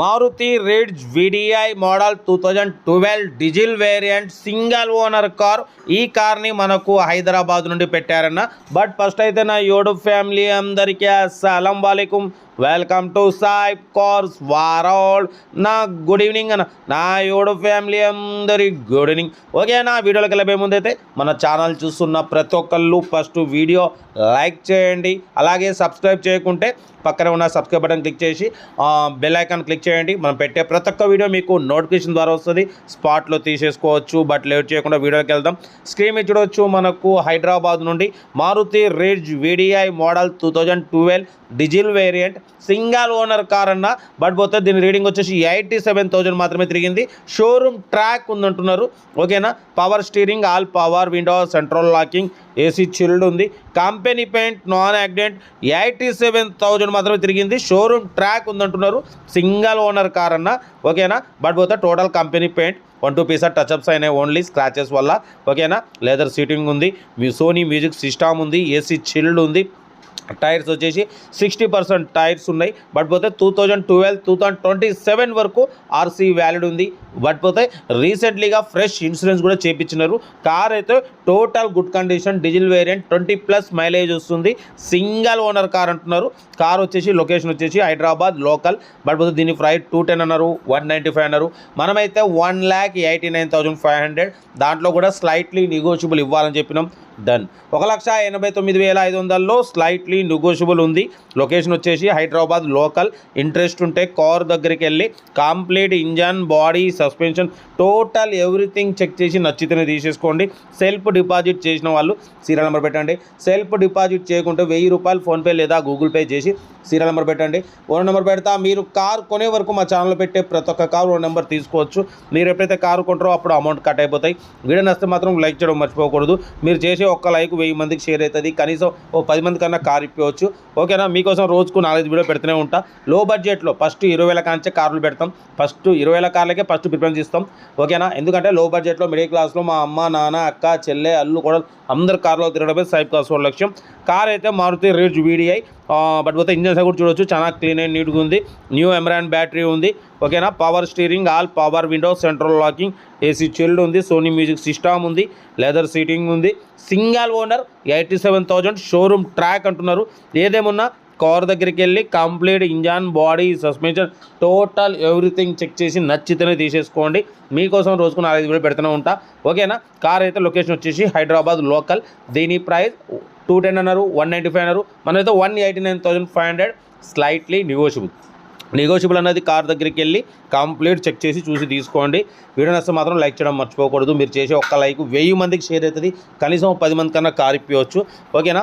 Maruti Ritz VDI model two thousand twelve diesel variant single owner car. ఈ కార్ని మనకు హైదరాబాద్ నుండి పెట్టారన్న. బట్ ఫస్ట్ అయితే నా యూట్యూబ్ ఫ్యామిలీ అందరికీ అస్సలం వాలేకుమ్ వెల్కమ్ టు సాయి కార్స్ వారాల్. నా గుడ్ ఈవినింగ్ అన్న. నా యూట్యూబ్ ఫ్యామిలీ అందరి గుడ్ ఈవినింగ్. ఓకే నా వీడియోలోకి వెళ్ళే ముందైతే మన ఛానల్ చూస్తున్న ప్రతి ఒక్కళ్ళు ఫస్ట్ వీడియో లైక్ చేయండి. అలాగే సబ్స్క్రైబ్ చేయకుంటే పక్కన ఉన్న సబ్స్క్రైబ్ బటన్ క్లిక్ చేసి బెల్ ఐకాన్ క్లిక్ చేయండి. మనం పెట్టే ప్రతి ఒక్క వీడియో మీకు నోటిఫికేషన్ ద్వారా వస్తుంది. స్పాట్లో తీసేసుకోవచ్చు బట్ లేట్ చేయకుండా వీడియోకి వెళ్దాం. స్క్రీన్ మీద చూడవచ్చు మనకు హైదరాబాద్ నుండి Maruti Ritz VDI model two thousand twelve diesel variant single owner car అన్న. బట్ పోతే దీని రీడింగ్ వచ్చేసి ఎయిటీ సెవెన్ థౌజండ్ మాత్రమే తిరిగింది. షోరూమ్ ట్రాక్ ఉందంటున్నారు. ఓకేనా? Power steering all power window central locking AC chilled ఉంది. Company paint non accident eighty seven thousand మాత్రమే తిరిగింది. షోరూమ్ ట్రాక్ ఉందంటున్నారు. సింగల్ ఓనర్ కార్ అన్న. ఓకేనా? బట్ పోతే total company paint. One two Pisa touch-ups అయినాయి ఓన్లీ స్క్రాచెస్ వల్ల. ఓకేనా? లెదర్ సీటింగ్ ఉంది. మీ సోనీ మ్యూజిక్ సిస్టమ్ ఉంది. ఏసీ చిల్డ్ ఉంది. టైర్స్ వచ్చేసి సిక్స్టీ పర్సెంట్ టైర్స్ ఉన్నాయి. బట్ పోతే two thousand twelve two thousand twenty seven వరకు ఆర్సీ వ్యాలిడ్ ఉంది. బట్ పోతే రీసెంట్లీగా ఫ్రెష్ ఇన్సూరెన్స్ కూడా చేయించినారు కార్ అయితే total good condition diesel variant twenty plus mileage వస్తుంది. సింగల్ ఓనర్ కార్ అంటున్నారు. కార్ వచ్చేసి లొకేషన్ వచ్చేసి హైదరాబాద్ లోకల్. బట్ పోతే దీని ప్రైస్ టూ టెన్ అన్నారు వన్ నైంటీ ఫైవ్ అన్నారు. మనమైతే one lakh eighty nine thousand five hundred దాంట్లో కూడా స్లైట్లీ నెగోషియబుల్ ఇవ్వాలని చెప్పినాం. డన్. ఒక లక్ష ఎనభై తొమ్మిది వేల ఐదు వందల్లో స్లైట్లీ నెగోషియబుల్ ఉంది. లొకేషన్ వచ్చేసి హైదరాబాద్ లోకల్. ఇంట్రెస్ట్ ఉంటే కార్ దగ్గరికి వెళ్ళి complete engine body suspension total everything check చేసి నచ్చితేనే తీసేసుకోండి. సెల్ఫ్ డిపాజిట్ చేసిన వాళ్ళు సీరియల్ నెంబర్ పెట్టండి. సెల్ఫ్ డిపాజిట్ చేయకుంటే వెయ్యి రూపాయలు ఫోన్పే లేదా గూగుల్ పే చేసి సీరియల్ నెంబర్ పెట్టండి. ఓన్ నెంబర్ పెడతా. మీరు కార్ కొనే వరకు మా ఛానల్లో పెట్టే ప్రతి ఒక్క కార్ ఓన్ నెంబర్ తీసుకోవచ్చు. మీరు ఎప్పుడైతే కారు కొంటారో అప్పుడు అమౌంట్ కట్ అయిపోతాయి. వీడియో నస్తే మాత్రం లైక్ చేయడం మర్చిపోకూడదు. మీరు చేసి ఒక్క లైక్ వెయ్యి మందికి షేర్ అవుతుంది. కనీసం ఓ పది మంది కన్నా కార్ ఇప్పవచ్చు ఓకేనా మీకోసం రోజుకు నాలుగైదు వీడియో పెడుతూనే ఉంటా. లో బడ్జెట్లో ఫస్ట్ ఇరవై వేల కాంచే కార్లు పెడతాం. ఫస్ట్ ఇరవై వేల కార్లకే ఫస్ట్ ప్రిఫరెన్స్ ఇస్తాం. ఓకేనా ఎందుకంటే లో బడ్జెట్లో మిడిల్ క్లాస్లో మా అమ్మ నాన్న అక్క చెల్లె అల్లు కూడా అందరు కార్లో తిరగడమే సైబ్ కాస్ లక్ష్యం. కార్ అయితే మారుతి రేజ్ వీడిఐ బట్ పోతే ఇంజన్స్ కూడా చూడొచ్చు. చాలా క్లీన్ అండ్ నీట్గా ఉంది. న్యూ ఎమరాన్ బ్యాటరీ ఉంది. ఓకేనా? Power steering all power window central locking AC chilled ఉంది. సోనీ మ్యూజిక్ సిస్టమ్ ఉంది. లెదర్ సీటింగ్ ఉంది. Single owner eighty seven thousand showroom track అంటున్నారు. ఏదేమున్నా కార్ దగ్గరికి వెళ్ళి complete engine body suspension total everything check చేసి నచ్చితేనే తీసేసుకోండి. మీకోసం రోజుకు నాలుగు వేలు పెడుతూనే ఉంటా. ఓకేనా? కార్ అయితే లొకేషన్ వచ్చేసి హైదరాబాద్ లోకల్. దీని ప్రైస్ టూ టెన్ అన్నారు వన్ నైంటీ ఫైవ్ అన్నారు. మనమైతే one eighty nine thousand five hundred slightly negotiable negotiable అనేది కార్ దగ్గరికి వెళ్ళి కంప్లీట్ చెక్ చేసి చూసి తీసుకోండి. వీడియో నష్టం మాత్రం లైక్ చేయడం మర్చిపోకూడదు. మీరు చేసే ఒక్క లైక్ వెయ్యి మందికి షేర్ అవుతుంది. కనీసం పది మంది కన్నా కార్ ఇప్పించవచ్చు ఓకేనా?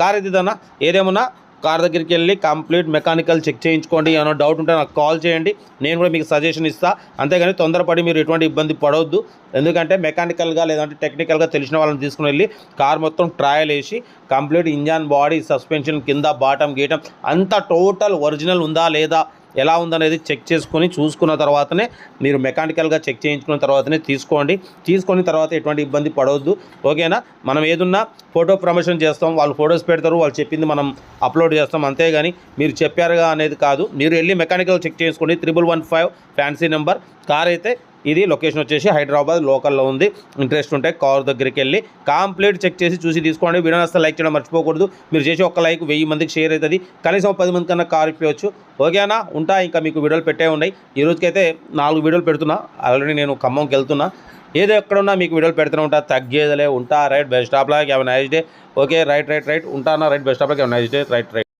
కార్ ఎదుదన్నా ఏదేమన్నా కార్ దగ్గరికి వెళ్ళి కంప్లీట్ మెకానికల్ చెక్ చేయించుకోండి. ఏమైనా డౌట్ ఉంటే నాకు కాల్ చేయండి. నేను కూడా మీకు సజెషన్ ఇస్తాను అంతేగాని తొందరపడి మీరు ఎటువంటి ఇబ్బంది పడవద్దు ఎందుకంటే మెకానికల్గా లేదంటే టెక్నికల్గా తెలిసిన వాళ్ళని తీసుకుని వెళ్ళి కార్ మొత్తం ట్రయల్ వేసి కంప్లీట్ ఇంజన్ బాడీ సస్పెన్షన్ కింద బాటం గీయటం అంతా టోటల్ ఒరిజినల్ ఉందా లేదా ఎలా ఉందనేది చెక్ చేసుకొని చూసుకున్న తర్వాతనే మీరు మెకానికల్గా చెక్ చేయించుకున్న తర్వాతనే తీసుకోండి. తీసుకున్న తర్వాత ఎటువంటి ఇబ్బంది పడవద్దు. ఓకేనా? మనం ఏదున్నా ఫోటో ప్రమోషన్ చేస్తాం వాళ్ళు ఫొటోస్ పెడతారు వాళ్ళు చెప్పింది మనం అప్లోడ్ చేస్తాం అంతేగాని మీరు చెప్పారుగా అనేది కాదు. మీరు వెళ్ళి మెకానికల్ చెక్ చేసుకోండి triple one five fancy number. Car అయితే ఇది లొకేషన్ వచ్చేసి హైదరాబాద్ లోకల్లో ఉంది. ఇంట్రెస్ట్ ఉంటే కార్ దగ్గరికి వెళ్ళి కంప్లీట్ చెక్ చేసి చూసి తీసుకోండి. వీడియో నస్తే లైక్ చేయడం మర్చిపోకూడదు. మీరు చేసి ఒక్క లైక్ వెయ్యి మందికి షేర్ అవుతుంది. కనీసం పది మంది కన్నా కార్ ఇప్పవచ్చు ఓకేనా ఉంటా. ఇంకా మీకు వీడియోలు పెట్టే ఉన్నాయి. ఈ రోజుకైతే నాలుగు వీడియోలు పెడుతున్నా. ఆల్రెడీ నేను ఖమ్మంకి వెళ్తున్నా ఏదో ఎక్కడున్నా మీకు వీడియోలు పెడుతూనే ఉంటా. తగ్గేదలే ఉంటా. Right best స్టాప్లా have nice day okay right right right ఉంటానా right best స్టాప్లా have nice day right right.